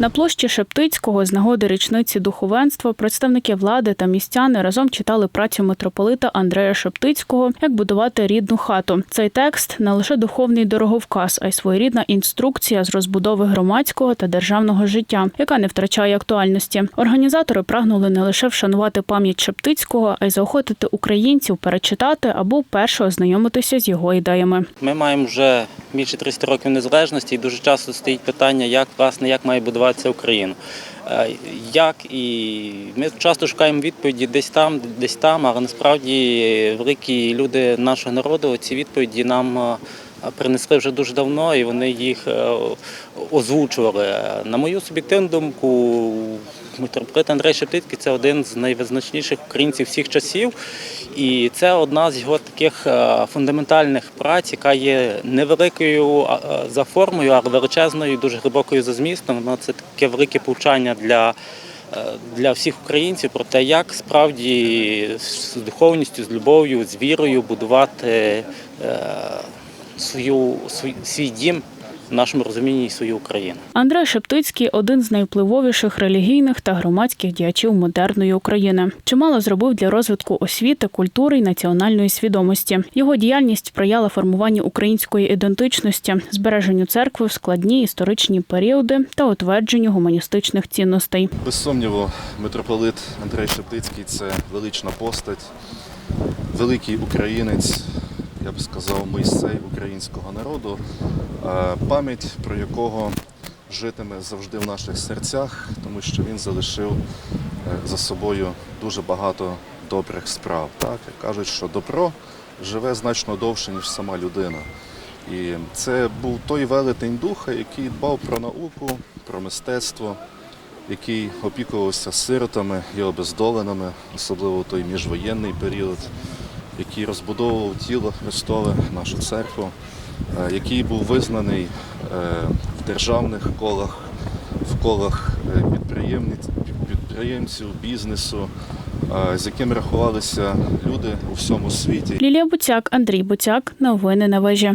На площі Шептицького з нагоди річниці духовенства представники влади та містяни разом читали працю митрополита Андрея Шептицького як будувати рідну хату. Цей текст не лише духовний дороговказ, а й своєрідна інструкція з розбудови громадського та державного життя, яка не втрачає актуальності. Організатори прагнули не лише вшанувати пам'ять Шептицького, а й заохотити українців перечитати або вперше ознайомитися з його ідеями. Ми маємо вже більше 300 років незалежності, і дуже часто стоїть питання, як власне як має будуватися Україна. Е, Як і ми часто шукаємо відповіді десь там, десь там, але насправді великі люди нашого народу ці відповіді нам е, принесли вже дуже давно, і вони їх е, озвучували. На мою суб'єктивну думку, митрополит Андрей Шептицький це один з найвизначніших українців всіх часів. І це одна з його таких е, фундаментальних праць, яка є невеликою е, за формою, але величезною, і дуже глибокою за змістом. Воно це таке велике повчання для, е, для всіх українців про те, як справді з духовністю, з любов'ю, з вірою будувати е, свою, свій, свій дім в нашому розумінні свою Україну. Андрей Шептицький один з найвпливовіших релігійних та громадських діячів модерної України. Чимало зробив для розвитку освіти, культури й національної свідомості. Його діяльність сприяла формуванню української ідентичності, збереженню церкви в складні історичні періоди та утвердженню гуманістичних цінностей. Без сумніву, митрополит Андрей Шептицький це велична постать, великий українець, я б сказав, мийсей українського народу, е, пам'ять про якого житиме завжди в наших серцях, тому що він залишив е, за собою дуже багато добрих справ. Так? Кажуть, що добро живе значно довше, ніж сама людина. І це був той велетень духа, який дбав про науку, про мистецтво, який опікувався сиротами і обездоленими, особливо в той міжвоєнний період, який розбудовував тіло Христове, нашу церкву, е, який був визнаний е, в державних колах, в колах е, підприємців, бізнесу, з яким рахувалися люди у всьому світі. Лілія Буцяк, Андрій Буцяк. Новини на вежі.